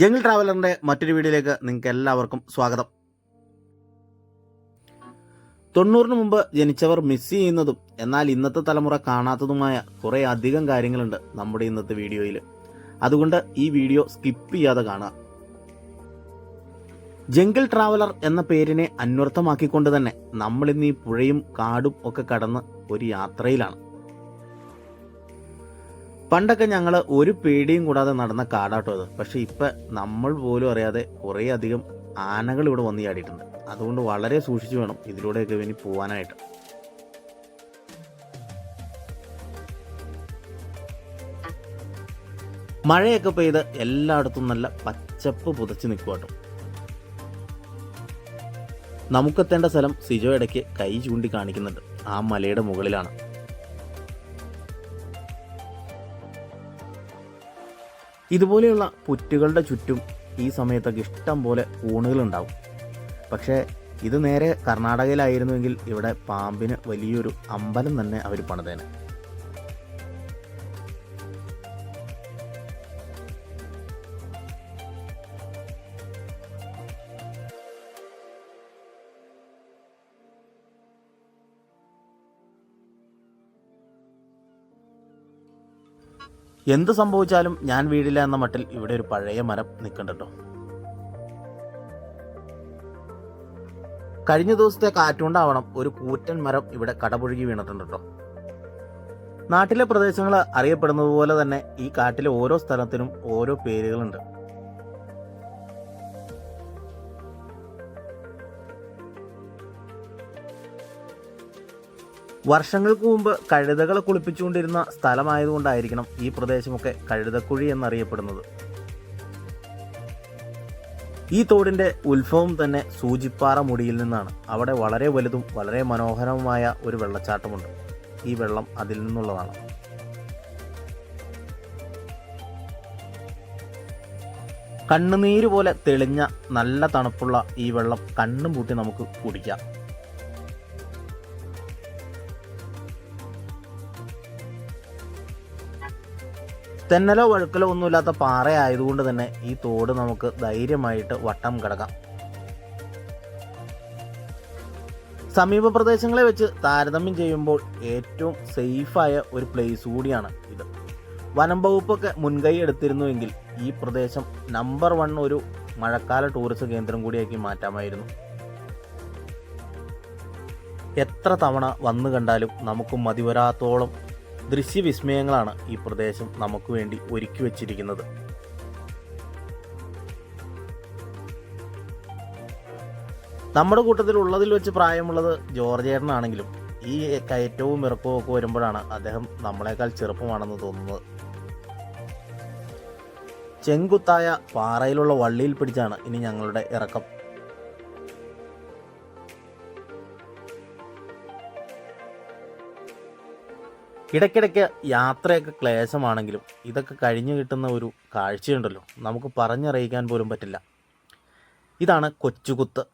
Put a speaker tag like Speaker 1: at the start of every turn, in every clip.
Speaker 1: Jungle ട്രാവലറിന്റെ മറ്റൊരു വീഡിയോയിലേക്ക് നിങ്ങൾക്ക് എല്ലാവർക്കും സ്വാഗതം. തൊണ്ണൂറിന് മുമ്പ് ജനിച്ചവർ മിസ് ചെയ്യുന്നതും എന്നാൽ ഇന്നത്തെ തലമുറ കാണാത്തതുമായ കുറേ അധികം കാര്യങ്ങളുണ്ട് നമ്മുടെ ഇന്നത്തെ വീഡിയോയിൽ അതുകൊണ്ട് ഈ വീഡിയോ സ്കിപ്പ് ചെയ്യാതെ കാണുക. ജംഗിൾ ട്രാവലർ എന്ന പേരിനെ അന്വർത്ഥമാക്കിക്കൊണ്ട് തന്നെ നമ്മളിന്ന് ഈ പുഴയും കാടും ഒക്കെ കടന്ന് ഒരു യാത്രയിലാണ്. പണ്ടൊക്കെ ഞങ്ങൾ ഒരു പേടിയും കൂടാതെ നടന്ന കാടാട്ടോ അത്. പക്ഷേ ഇപ്പം നമ്മൾ പോലും അറിയാതെ കുറേ അധികം ആനകൾ ഇവിടെ വന്ന് ചാടിയിട്ടുണ്ട്. അതുകൊണ്ട് വളരെ സൂക്ഷിച്ചു വേണം ഇതിലൂടെയൊക്കെ ഇനി പോകാനായിട്ട് മഴയൊക്കെ പെയ്ത് എല്ലായിടത്തും നല്ല പച്ചപ്പ് പുതച്ച് നിൽക്കുക കേട്ടോ നമുക്കെത്തേണ്ട സ്ഥലം സിജോ ഇടയ്ക്ക് കൈ ചൂണ്ടി കാണിക്കുന്നുണ്ട്. ആ മലയുടെ മുകളിലാണ്. ഇതുപോലെയുള്ള പുറ്റുകളുടെ ചുറ്റും ഈ സമയത്തൊക്കെ ഇഷ്ടം പോലെ ഊണുകളുണ്ടാവും. പക്ഷേ ഇത് നേരെ കർണാടകയിലായിരുന്നുവെങ്കിൽ ഇവിടെ പാമ്പിന് വലിയൊരു അമ്പലം തന്നെ അവർ പണിതേനെ. എന്ത് സംഭവിച്ചാലും ഞാൻ വീടില്ല എന്ന മട്ടിൽ ഇവിടെ ഒരു പഴയ മരം നിൽക്കണ്ടോ കഴിഞ്ഞ ദിവസത്തെ കാറ്റുകൊണ്ടാവണം ഒരു കൂറ്റൻ മരം ഇവിടെ കടപുഴുകി വീണിട്ടുണ്ട് നാട്ടിലെ പ്രദേശങ്ങൾ അറിയപ്പെടുന്നത് പോലെ തന്നെ ഈ കാട്ടിലെ ഓരോ സ്ഥലത്തിനും ഓരോ പേരുകളുണ്ട്. വർഷങ്ങൾക്ക് മുമ്പ് കഴുതകളെ കുളിപ്പിച്ചുകൊണ്ടിരുന്ന സ്ഥലമായതുകൊണ്ടായിരിക്കണം ഈ പ്രദേശമൊക്കെ കഴുതക്കുഴി എന്നറിയപ്പെടുന്നത്. ഈ തോടിന്റെ ഉത്ഭവം തന്നെ സൂചിപ്പാറ മുടിയിൽ നിന്നാണ്. അവിടെ വളരെ വലുതും വളരെ മനോഹരവുമായ ഒരു വെള്ളച്ചാട്ടമുണ്ട്. ഈ വെള്ളം അതിൽ നിന്നുള്ളതാണ്. കണ്ണുനീര് പോലെ തെളിഞ്ഞ നല്ല തണുപ്പുള്ള ഈ വെള്ളം കണ്ണും പൂട്ടി നമുക്ക് കുടിക്കാം. തെന്നലോ വഴുക്കലോ ഒന്നുമില്ലാത്ത പാറയായതുകൊണ്ട് തന്നെ ഈ തോട് നമുക്ക് ധൈര്യമായിട്ട് വട്ടം കിടക്കാം. സമീപ പ്രദേശങ്ങളെ വെച്ച് താരതമ്യം ചെയ്യുമ്പോൾ ഏറ്റവും സേഫായ ഒരു പ്ലേസ് കൂടിയാണ് ഇത്. വനം വകുപ്പൊക്കെ മുൻകൈ എടുത്തിരുന്നുവെങ്കിൽ ഈ പ്രദേശം നമ്പർ വൺ ഒരു മഴക്കാല ടൂറിസ്റ്റ് കേന്ദ്രം കൂടിയാക്കി മാറ്റാമായിരുന്നു. എത്ര തവണ വന്നു കണ്ടാലും നമുക്ക് മതിവരാത്തോളം ദൃശ്യവിസ്മയങ്ങളാണ് ഈ പ്രദേശം നമുക്ക് വേണ്ടി ഒരുക്കി വച്ചിരിക്കുന്നത്. നമ്മുടെ കൂട്ടത്തിൽ ഉള്ളതിൽ വെച്ച് പ്രായമുള്ളത് ജോർജ് ചേട്ടനാണെങ്കിലും ഈ കയറ്റവും ഇറക്കവും ഒക്കെ വരുമ്പോഴാണ് അദ്ദേഹം നമ്മളെക്കാൾ ചെറുപ്പമാണെന്ന് തോന്നുന്നത്. ചെങ്കുത്തായ പാറയിലുള്ള വള്ളിയിൽ പിടിച്ചാണ് ഇനി ഞങ്ങളുടെ ഇറക്കം. ഇടയ്ക്കിടയ്ക്ക് യാത്രയൊക്കെ ക്ലേശമാണെങ്കിലും ഇതൊക്കെ കഴിഞ്ഞു കിട്ടുന്ന ഒരു കാഴ്ചയുണ്ടല്ലോ. നമുക്ക് പറഞ്ഞറിയിക്കാൻ പോലും പറ്റില്ല. ഇതാണ് കൊച്ചുകുത്ത്.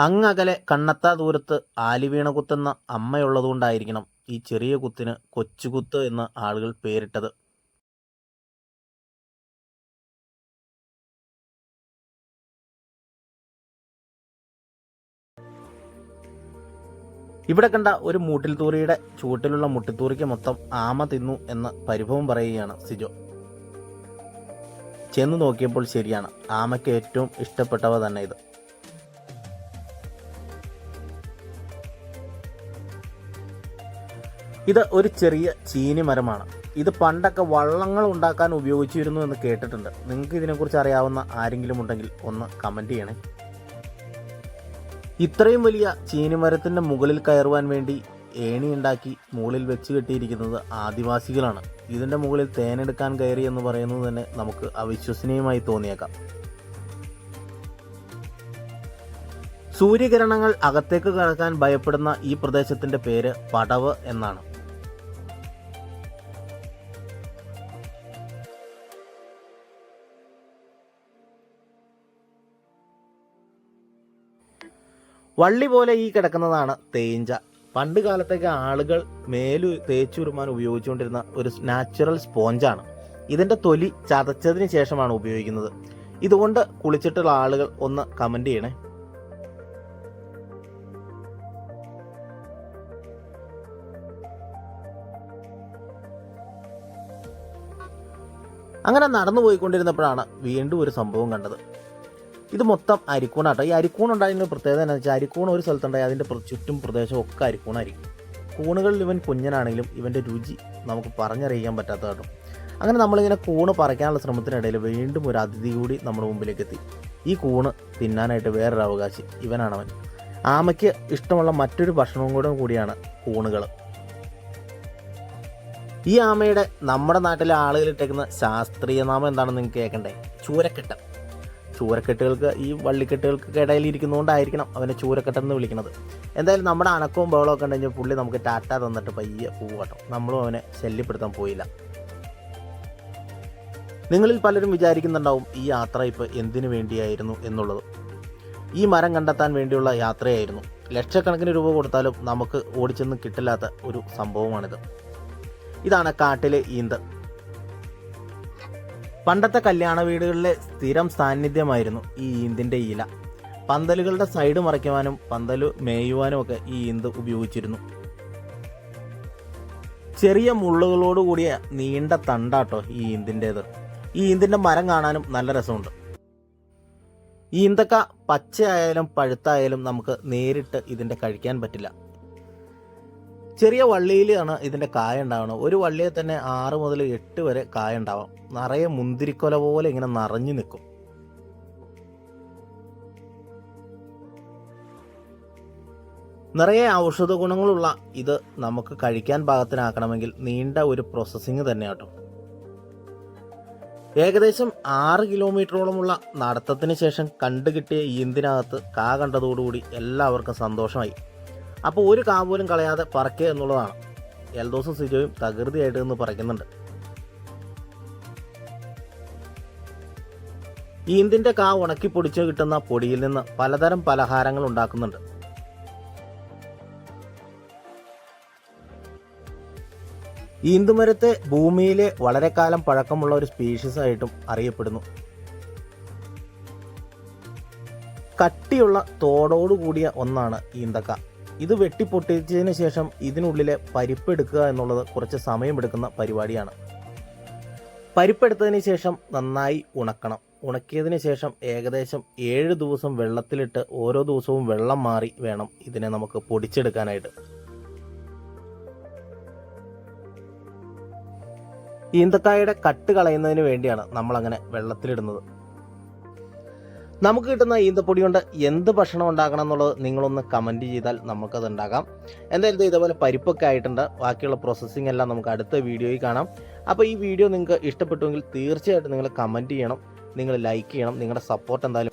Speaker 1: അങ്ങകലെ കണ്ണത്താ ദൂരത്ത് ആലിവീണ കുത്തെന്ന അമ്മയുള്ളതുകൊണ്ടായിരിക്കണം ഈ ചെറിയ കുത്തിന് കൊച്ചുകുത്ത് എന്ന് ആളുകൾ പേരിട്ടത്. ഇവിടെ കണ്ട ഒരു മൂട്ടിൽ തൂറിയുടെ ചുവട്ടിലുള്ള മുട്ടിത്തൂറിക്ക് മൊത്തം ആമ തിന്നു എന്ന് പരിഭവം പറയുകയാണ് സിജോ. ചെന്ന് നോക്കിയപ്പോൾ ശരിയാണ്. ആമയ്ക്ക് ഏറ്റവും ഇഷ്ടപ്പെട്ടവ തന്നെ ഇത്. ഇത് ഒരു ചെറിയ ചീനി മരമാണ്. ഇത് പണ്ടൊക്കെ വള്ളങ്ങൾ ഉണ്ടാക്കാൻ ഉപയോഗിച്ചിരുന്നു എന്ന് കേട്ടിട്ടുണ്ട്. നിങ്ങൾക്ക് ഇതിനെക്കുറിച്ച് അറിയാവുന്ന ആരെങ്കിലും ഉണ്ടെങ്കിൽ ഒന്ന് കമന്റ് ചെയ്യണേ. ഇത്രയും വലിയ ചീനിമരത്തിന്റെ മുകളിൽ കയറുവാൻ വേണ്ടി ഏണി ഉണ്ടാക്കി മുകളിൽ വെച്ച് കെട്ടിയിരിക്കുന്നത് ആദിവാസികളാണ്. ഇതിന്റെ മുകളിൽ തേനെടുക്കാൻ കയറി എന്ന് പറയുന്നത് തന്നെ നമുക്ക് അവിശ്വസനീയമായി തോന്നിയേക്കാം. സൂര്യകിരണങ്ങൾ അകത്തേക്ക് കടക്കാൻ ഭയപ്പെടുന്ന ഈ പ്രദേശത്തിന്റെ പേര് പടവ് എന്നാണ്. വള്ളി പോലെ ഈ കിടക്കുന്നതാണ് തേഞ്ച പണ്ട് കാലത്തൊക്കെ ആളുകൾ മേലു തേച്ചുരുമാൻ ഉപയോഗിച്ചുകൊണ്ടിരുന്ന ഒരു നാച്ചുറൽ സ്പോഞ്ചാണ്. ഇതിന്റെ തൊലി ചതച്ചതിന് ശേഷമാണ് ഉപയോഗിക്കുന്നത്. ഇതുകൊണ്ട് കുളിച്ചിട്ടുള്ള ആളുകൾ ഒന്ന് കമന്റ് ചെയ്യണേ. അങ്ങനെ നടന്നു പോയിക്കൊണ്ടിരുന്നപ്പോഴാണ് വീണ്ടും ഒരു സംഭവം കണ്ടത്. ഇത് മൊത്തം അരിക്കൂണാട്ടോ. ഈ അരിക്കൂൺ ഉണ്ടായതിന്റെ പ്രത്യേകത എന്താണെന്ന് വെച്ചാൽ അരിക്കൂൺ ഒരു സ്ഥലത്തുണ്ടായി അതിന്റെ ചുറ്റും പ്രദേശം ഒക്കെ അരിക്കൂണായിരിക്കും. കൂണുകളിൽ ഇവൻ കുഞ്ഞനാണെങ്കിലും ഇവന്റെ രുചി നമുക്ക് പറഞ്ഞറിയിക്കാൻ പറ്റാത്ത കേട്ടോ അങ്ങനെ നമ്മളിങ്ങനെ കൂണ് പറിക്കാനുള്ള ശ്രമത്തിനിടയിൽ വീണ്ടും ഒരു അതിഥി കൂടി നമ്മുടെ മുമ്പിലേക്ക് എത്തി. ഈ കൂണ് തിന്നാനായിട്ട് വേറൊരു അവകാശി ഇവനാണവൻ ആമയ്ക്ക് ഇഷ്ടമുള്ള മറ്റൊരു ഭക്ഷണവും കൂടെ കൂടിയാണ് കൂണുകൾ ഈ ആമയുടെ നമ്മുടെ നാട്ടിലെ ആളുകളിട്ടേക്കുന്ന ശാസ്ത്രീയ നാമം എന്താണെന്ന് നിങ്ങൾക്ക് കേൾക്കണ്ടേ? ചൂരക്കെട്ട്. ചൂരക്കെട്ടുകൾക്ക് ഈ വള്ളിക്കെട്ടുകൾക്ക് ഇടയിൽ ഇരിക്കുന്നതുകൊണ്ടായിരിക്കണം അവനെ ചൂരക്കെട്ടെന്ന് വിളിക്കുന്നത്. എന്തായാലും നമ്മുടെ അനക്കവും ബഹളവും ഒക്കെ ഉണ്ടെങ്കിൽ പുള്ളി നമുക്ക് ടാറ്റ തന്നിട്ട് പയ്യെ പോവാട്ടോ നമ്മളും അവനെ ശല്യപ്പെടുത്താൻ പോയില്ല. നിങ്ങളിൽ പലരും വിചാരിക്കുന്നുണ്ടാവും ഈ യാത്ര ഇപ്പോൾ എന്തിനു വേണ്ടിയായിരുന്നു എന്നുള്ളത്. ഈ മരം കണ്ടെത്താൻ വേണ്ടിയുള്ള യാത്രയായിരുന്നു. ലക്ഷക്കണക്കിന് രൂപ കൊടുത്താലും നമുക്ക് ഓടിച്ചെന്ന് കിട്ടില്ലാത്ത ഒരു സംഭവമാണിത്. ഇതാണ് കാട്ടിലെ ഈന്ത്. പണ്ടത്തെ കല്യാണ വീടുകളിലെ സ്ഥിരം സാന്നിധ്യമായിരുന്നു ഈ ഈന്തിന്റെ ഇല. പന്തലുകളുടെ സൈഡ് മറയ്ക്കുവാനും പന്തൽ മേയുവാനും ഒക്കെ ഈ ഈന്ത് ഉപയോഗിച്ചിരുന്നു. ചെറിയ മുള്ളുകളോട് കൂടിയ നീണ്ട തണ്ടാട്ടോ ഈ ഈന്തിന്റേത് ഈ ഈന്തിന്റെ മരം കാണാനും നല്ല രസമുണ്ട്. ഈന്തക്ക പച്ചയായാലും പഴുത്തായാലും നമുക്ക് നേരിട്ട് ഇതിന്റെ കഴിക്കാൻ പറ്റില്ല. ചെറിയ വള്ളിയിലാണ് ഇതിന്റെ കായ ഉണ്ടാവുന്നത്. ഒരു വള്ളിയിൽ തന്നെ ആറ് മുതൽ എട്ട് വരെ കായ ഉണ്ടാവാം. നിറയെ മുന്തിരിക്കൊല പോലെ ഇങ്ങനെ നിറഞ്ഞു നിൽക്കും. നിറയെ ഔഷധ ഗുണങ്ങളുള്ള ഇത് നമുക്ക് കഴിക്കാൻ പാകത്തിനാക്കണമെങ്കിൽ നീണ്ട ഒരു പ്രോസസ്സിങ് തന്നെ കേട്ടോ ഏകദേശം ആറ് കിലോമീറ്ററോളമുള്ള നടത്തത്തിന് ശേഷം കണ്ടുകിട്ടിയ ഈന്തിനകത്ത് കാ കണ്ടതോടുകൂടി എല്ലാവർക്കും സന്തോഷമായി. അപ്പോൾ ഒരു കാ പോലും കളയാതെ പറക്കുക എന്നുള്ളതാണ്. എൽദോസും സിജോയും തകൃതിയായിട്ട് നിന്ന് പറയുന്നുണ്ട്. ഈന്തിന്റെ കാവ് ഉണക്കി പൊടിച്ച് കിട്ടുന്ന പൊടിയിൽ നിന്ന് പലതരം പലഹാരങ്ങൾ ഉണ്ടാക്കുന്നുണ്ട്. ഈന്തുമരത്തെ ഭൂമിയിലെ വളരെ കാലം പഴക്കമുള്ള ഒരു സ്പീഷീസ് ആയിട്ടും അറിയപ്പെടുന്നു. കട്ടിയുള്ള തോടോടുകൂടിയ ഒന്നാണ് ഈന്തക്ക. ഇത് വെട്ടിപ്പൊട്ടിച്ചതിന് ശേഷം ഇതിനുള്ളിലെ പരിപ്പെടുക്കുക എന്നുള്ളത് കുറച്ച് സമയമെടുക്കുന്ന പരിപാടിയാണ്. പരിപ്പെടുത്തതിന് ശേഷം നന്നായി ഉണക്കണം. ഉണക്കിയതിന് ശേഷം ഏകദേശം ഏഴ് ദിവസം വെള്ളത്തിലിട്ട് ഓരോ ദിവസവും വെള്ളം മാറി വേണം ഇതിനെ നമുക്ക് പൊടിച്ചെടുക്കാനായിട്ട്. ഈന്തക്കായുടെ കട്ട് കളയുന്നതിന് വേണ്ടിയാണ് നമ്മൾ അങ്ങനെ വെള്ളത്തിലിടുന്നത്. നമുക്ക് കിട്ടുന്ന ഈന്തപ്പൊടി കൊണ്ട് എന്ത് ഭക്ഷണം ഉണ്ടാക്കണം എന്നുള്ളത് നിങ്ങളൊന്ന് കമന്റ് ചെയ്താൽ നമുക്കത് ഉണ്ടാക്കാം എന്തായാലും ഇത് ഇതേപോലെ പരിപ്പൊക്കെ ആയിട്ടുണ്ട്. ബാക്കിയുള്ള പ്രോസസ്സിംഗ് എല്ലാം നമുക്ക് അടുത്ത വീഡിയോയിൽ കാണാം. അപ്പോൾ ഈ വീഡിയോ നിങ്ങൾക്ക് ഇഷ്ടപ്പെട്ടുവെങ്കിൽ തീർച്ചയായിട്ടും നിങ്ങൾ കമന്റ് ചെയ്യണം. നിങ്ങൾ ലൈക്ക് ചെയ്യണം. നിങ്ങളുടെ സപ്പോർട്ട് എന്തായാലും